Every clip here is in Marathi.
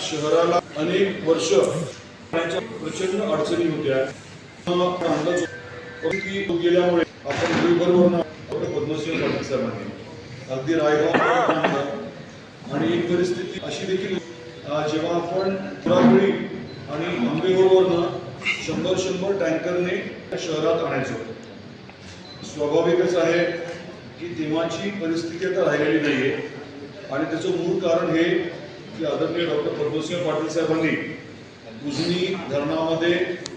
शहराला अनेक वर्ष प्रचंड अडचणी होत्या. गेल्यामुळे आपण पद्मश्री पाटील साहेबांनी अगदी रायगाव आणि एक परिस्थिती अशी देखील जेव्हा आपण पुरापुरी आणि आंबेगाववरनं शंभर शंभर टँकरने शहरात आणायचो. स्वाभाविकच आहे की तेव्हाची परिस्थिती आता राहिलेली नाहीये. आणि त्याचं मूळ कारण हे की आदरणीय डॉक्टर पद्मसिंह पाटील साहेबांनी उजनी धरणामध्ये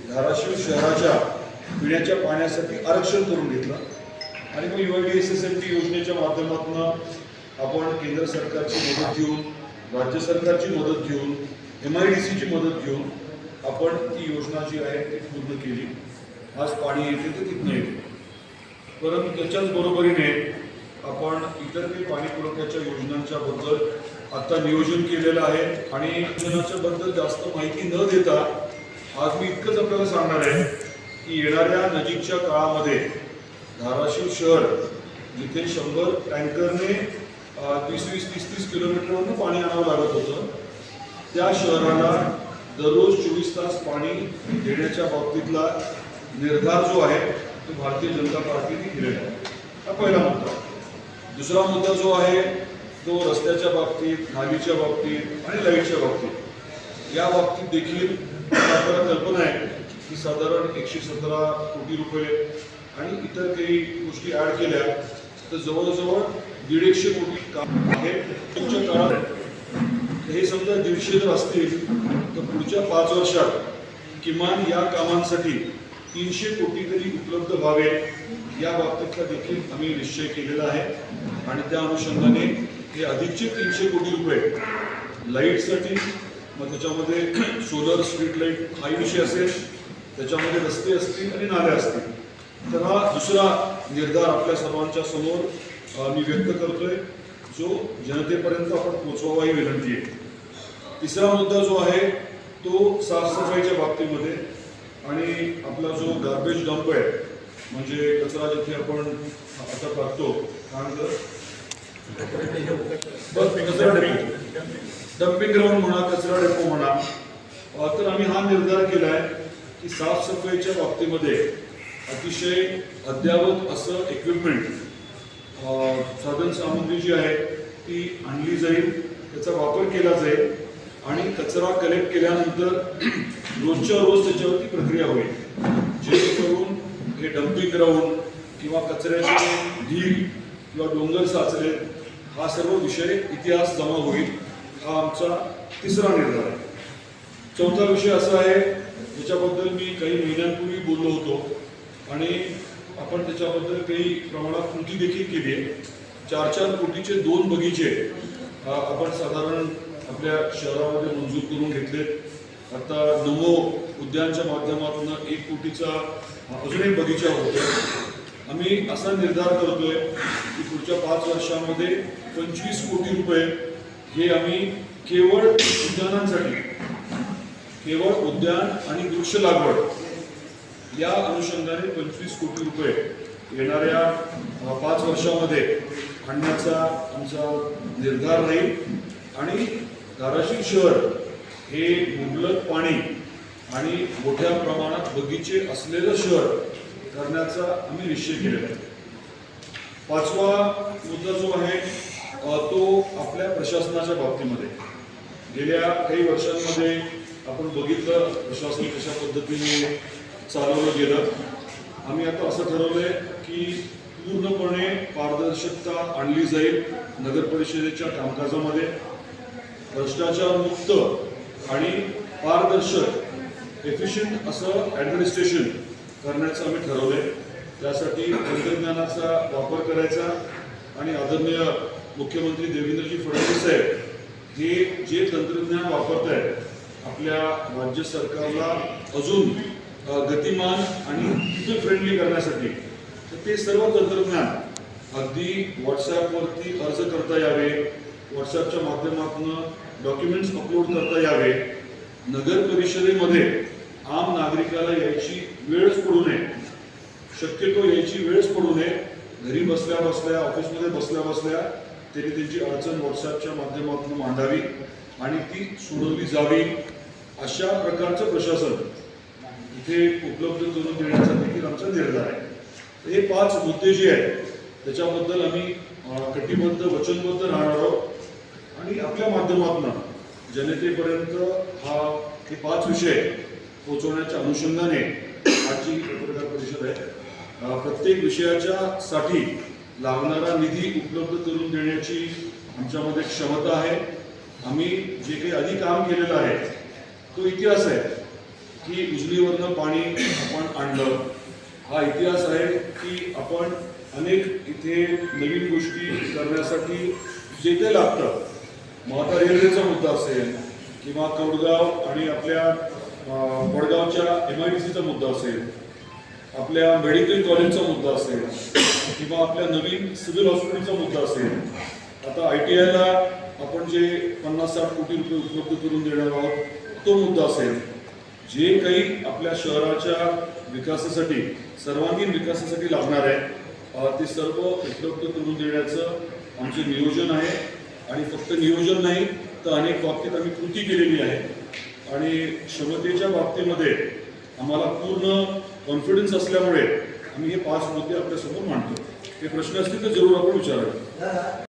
धाराशिव शहराच्या पिण्याच्या पाण्यासाठी आरक्षण करून घेतलं. आणि मग U D S S M T योजनेच्या माध्यमातून आपण केंद्र सरकारची मदत घेऊन राज्य सरकारची मदत घेऊन एम आय डी सीची मदत घेऊन आपण ती योजना जी आहे ती पूर्ण केली. आज पाणी येते ते तिथनं येते. परंतु त्याच्याच बरोबरीने आपण इतर काही पाणी पुरवठ्याच्या योजनांच्या बद्दल आता नियोजन केलेलं आहे. आणि योजनाच्या बद्दल जास्त माहिती न देता आज मी इतकंच आपल्याला सांगणार आहे की येणाऱ्या नजीकच्या काळामध्ये धाराशिव शहर जिथे शंभर टँकरने तीस वीस वीस तीस तीस किलोमीटरवरनं पाणी आणावं लागत होतं त्या शहराला दररोज चोवीस तास पाणी देण्याच्या बाबतीतला निर्धार जो आहे तो भारतीय जनता पार्टीने केलेला आहे. हा पहिला मुद्दा. दुसरा मुद्दा जो आहे तो रस्त्याच्या बाबतीत नालीच्या बाबतीत आणि लाईटच्या बाबतीत. या बाबतीत देखील आपल्याला कल्पना आहे की साधारण एकशे सतरा कोटी रुपये आणि इतर काही गोष्टी ॲड केल्या तर जवळजवळ दीडशे कोटी काम आहे. पुढच्या काळात हे समजा दीडशे जर असतील तर पुढच्या पाच वर्षात किमान या कामांसाठी तीनशे कोटी तरी उपलब्ध व्हावे या बाबतीतला देखील आम्ही निश्चय केलेला आहे. आणि त्या अनुषंगाने हे अधिकचे तीनशे कोटी रुपये लाईटसाठी मग त्याच्यामध्ये सोलर स्ट्रीट लाइट हा विषय असेल त्याच्यामध्ये रस्ते असतील आणि नाले असतील. तर हा दुसरा निर्धार आपल्या सर्वांच्या समोर मी व्यक्त करतोय जो जनतेपर्यंत आपण पोचवावा ही विनंती आहे. तिसरा मुद्दा जो आहे तो साफसफाईच्या बाबतीमध्ये. आणि आपला जो गार्बेज डंप आहे म्हणजे कचरा जिथे आपण आता टाकतो कचरा डम्पिंग ग्राउंड म्हणा कचरा डेपो म्हणा. तर आम्ही हा निर्धार केला आहे की साफसफाईच्या बाबतीमध्ये अतिशय अद्यावत असं इक्विपमेंट साधनसामग्री जी आहे ती आणली जाईल त्याचा वापर केला जाईल आणि कचरा कलेक्ट केल्यानंतर रोजच्या रोज त्याच्यावरती प्रक्रिया होईल. जेणेकरून हे डम्पिंग ग्राउंड किंवा कचऱ्याचे ढीग किंवा डोंगर साचले हा सर्व विषय इतिहास जमा होईल. हा आमचा तिसरा निर्धार आहे चौथा विषय असा आहे ज्याच्याबद्दल मी काही महिन्यांपूर्वी बोललो होतो आणि आपण त्याच्याबद्दल काही प्रमाणात कृती देखील केली आहे. चार चार कोटीचे दोन बगीचे आपण साधारण आपल्या शहरामध्ये मंजूर करून घेतलेत. आता नमो उद्यानच्या माध्यमातून एक कोटीचा अजून एक बगीचा होतो आम्ही असा निर्धार करतोय की पुढच्या पाच वर्षामध्ये पंचवीस कोटी रुपये हे आम्ही केवळ उद्यानांसाठी केवळ उद्यान आणि वृक्ष लागवड या अनुषंगाने पंचवीस कोटी रुपये येणाऱ्या पाच वर्षामध्ये आणण्याचा आमचा निर्धार राहील. आणि धाराशिव शहर हे मुबलक पाणी आणि मोठ्या प्रमाणात बगीचे असलेलं शहर करण्याचा आम्ही निश्चय केलेला आहे. पाचवा मुद्दा जो आहे तो आपल्या प्रशासनाच्या बाबतीमध्ये. गेल्या काही वर्षांमध्ये आपण बघितलं प्रशासन कशा पद्धतीने चालवलं गेलं. आम्ही आता असं ठरवलंय की पूर्णपणे पारदर्शकता आणली जाईल नगर परिषदेच्या कामकाजामध्ये. भ्रष्टाचार मुक्त आणि पारदर्शक एफिशियंट असं ॲडमिनिस्ट्रेशन करण्याचं आम्ही ठरवलंय. त्यासाठी तंत्रज्ञानाचा वापर करायचा आणि आदरणीय मुख्यमंत्री देवेंद्रजी फडणवीस साहेब हे जे तंत्रज्ञान वापरत आहेत आपल्या राज्य सरकारला अजून गतिमान आणि युजर फ्रेंडली करण्यासाठी तर ते सर्व तंत्रज्ञान अगदी व्हॉट्सॲपवरती अर्ज करता यावे व्हॉट्सॲपच्या माध्यमातून डॉक्युमेंट्स अपलोड करता यावे. नगर परिषदेमध्ये आम नागरिकाला यायची वेळच पडू नये. शक्यतो यायची वेळच पडू नये. घरी बसल्या बसल्या ऑफिसमध्ये बसल्या बसल्या त्यांनी त्यांची अडचण व्हॉट्सॲपच्या माध्यमातून मांडावी आणि ती सोडवली जावी. अशा प्रकारचं प्रशासन इथे उपलब्ध करून देण्याचा देखील आमचा निर्धार आहे. हे पाच मुद्दे जे आहेत त्याच्याबद्दल आम्ही कटिबद्ध वचनबद्ध राहणार आहोत. आणि आपल्या माध्यमातून जनतेपर्यंत हा हे पाच विषय पोहोचवण्याच्या अनुषंगाने आजची पत्रकार परिषद आहे. प्रत्येक विषयाच्या साठी लागणारा निधी उपलब्ध करून देण्याची आमच्यामध्ये क्षमता आहे. आम्ही जे काही आधी काम केलेलं आहे तो इतिहास आहे की उजनीवरनं पाणी आपण आणलं. हा इतिहास आहे की आपण अनेक इथे नवीन गोष्टी करण्यासाठी जे काही लागतं मग आता रेल्वेचा मुद्दा असेल किंवा कौडगाव आणि आपल्या वडगावच्या एम आय डी सीचा मुद्दा असेल आपल्या मेडिकल कॉलेजचा मुद्दा असेल किंवा आपल्या नवीन सिव्हिल हॉस्पिटलचा मुद्दा असेल आता आय टी आयला आपण जे पन्नास साठ कोटी रुपये उपलब्ध करून देणार आहोत तो मुद्दा असेल. जे काही आपल्या शहराच्या विकासासाठी सर्वांगीण विकासासाठी लागणार आहे ते सर्व उपलब्ध करून देण्याचं आमचे नियोजन आहे. आणि फक्त नियोजन नाही तर अनेक बाबतीत आम्ही कृती केलेली आहे आणि क्षमतेच्या बाबतीमध्ये आम्हाला पूर्ण कॉन्फिडन्स असल्यामुळे आम्ही हे पाच मुद्दे आपल्यासमोर मांडतो. हे प्रश्न असतील तर जरूर आपण विचारावे.